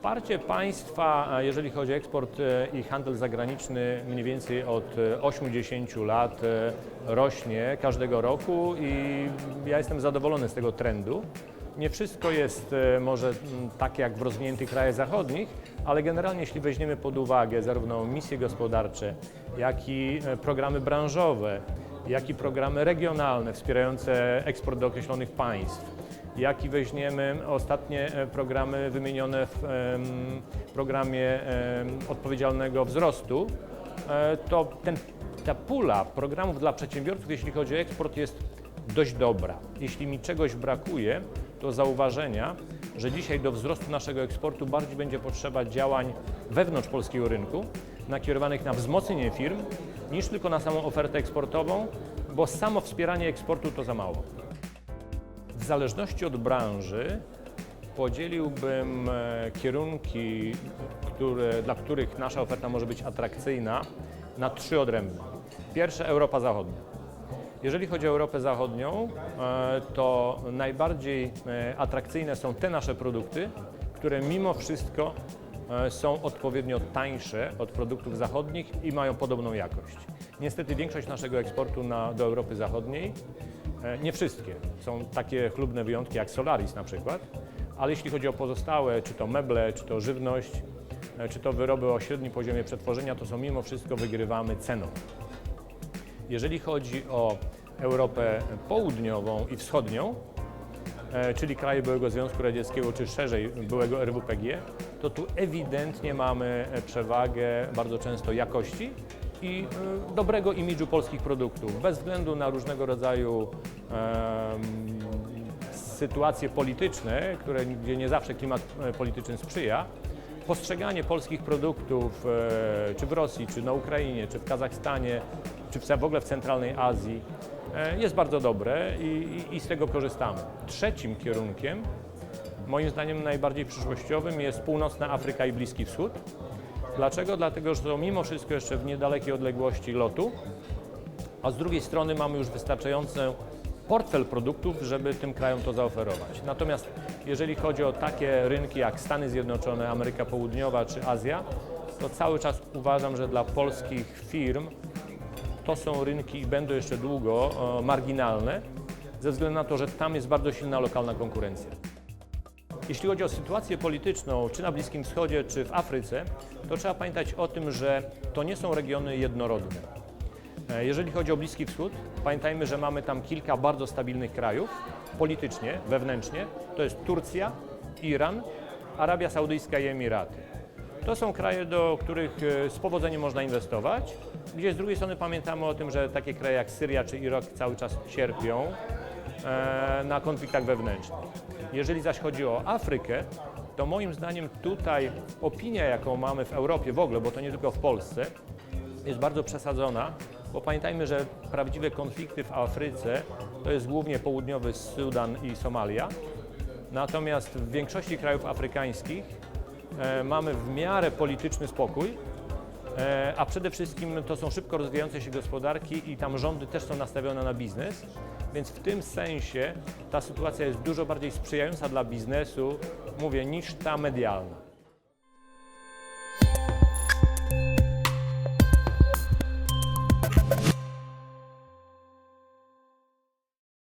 Wsparcie państwa, jeżeli chodzi o eksport e, i handel zagraniczny, mniej więcej od e, 80 lat e, rośnie każdego roku i ja jestem zadowolony z tego trendu. Nie wszystko jest e, może tak jak w rozwiniętych krajach zachodnich, ale generalnie jeśli weźmiemy pod uwagę zarówno misje gospodarcze, jak i e, programy branżowe, jak i programy regionalne wspierające eksport do określonych państw, jak i weźmiemy ostatnie e, programy wymienione w programie odpowiedzialnego wzrostu, e, to ten, ta pula programów dla przedsiębiorców, jeśli chodzi o eksport, jest dość dobra. Jeśli mi czegoś brakuje, to zauważenia, że dzisiaj do wzrostu naszego eksportu bardziej będzie potrzeba działań wewnątrz polskiego rynku, nakierowanych na wzmocnienie firm, niż tylko na samą ofertę eksportową, bo samo wspieranie eksportu to za mało. W zależności od branży podzieliłbym e, kierunki, które, dla których nasza oferta może być atrakcyjna, na trzy odrębne. Pierwsze Europa Zachodnia. Jeżeli chodzi o Europę Zachodnią, e, to najbardziej e, atrakcyjne są te nasze produkty, które mimo wszystko są odpowiednio tańsze od produktów zachodnich i mają podobną jakość. Niestety większość naszego eksportu na, do Europy Zachodniej, nie wszystkie, są takie chlubne wyjątki jak Solaris na przykład, ale jeśli chodzi o pozostałe, czy to meble, czy to żywność, e, czy to wyroby o średnim poziomie przetworzenia, to są mimo wszystko wygrywamy ceną. Jeżeli chodzi o Europę Południową i Wschodnią, e, czyli kraje byłego Związku Radzieckiego, czy szerzej byłego RWPG, to tu ewidentnie mamy e, przewagę bardzo często jakości i e, dobrego imidżu polskich produktów, bez względu na różnego rodzaju sytuacje polityczne, które, gdzie nie zawsze klimat e, polityczny sprzyja, postrzeganie polskich produktów e, czy w Rosji, czy na Ukrainie, czy w Kazachstanie, czy w, w ogóle w centralnej Azji e, jest bardzo dobre i, i, i z tego korzystamy. Trzecim kierunkiem, moim zdaniem najbardziej przyszłościowym jest północna Afryka i Bliski Wschód. Dlaczego? Dlatego, że to mimo wszystko jeszcze w niedalekiej odległości lotu, a z drugiej strony mamy już wystarczający portfel produktów, żeby tym krajom to zaoferować. Natomiast jeżeli chodzi o takie rynki jak Stany Zjednoczone, Ameryka Południowa czy Azja, to cały czas uważam, że dla polskich firm to są rynki i będą jeszcze długo e, marginalne, ze względu na to, że tam jest bardzo silna lokalna konkurencja. Jeśli chodzi o sytuację polityczną, czy na Bliskim Wschodzie, czy w Afryce, to trzeba pamiętać o tym, że to nie są regiony jednorodne. E, Jeżeli chodzi o Bliski Wschód, pamiętajmy, że mamy tam kilka bardzo stabilnych krajów politycznie, wewnętrznie. To jest Turcja, Iran, Arabia Saudyjska i Emiraty. To są kraje, do których e, z powodzeniem można inwestować, gdzie z drugiej strony pamiętamy o tym, że takie kraje jak Syria czy Irak cały czas cierpią na konfliktach wewnętrznych. Jeżeli zaś chodzi o Afrykę, to moim zdaniem tutaj opinia, jaką mamy w Europie w ogóle, bo to nie tylko w Polsce, jest bardzo przesadzona, bo pamiętajmy, że prawdziwe konflikty w Afryce to jest głównie południowy Sudan i Somalia. Natomiast w większości krajów afrykańskich e, mamy w miarę polityczny spokój, e, a przede wszystkim to są szybko rozwijające się gospodarki i tam rządy też są nastawione na biznes. Więc w tym sensie ta sytuacja jest dużo bardziej sprzyjająca dla biznesu, mówię, niż ta medialna.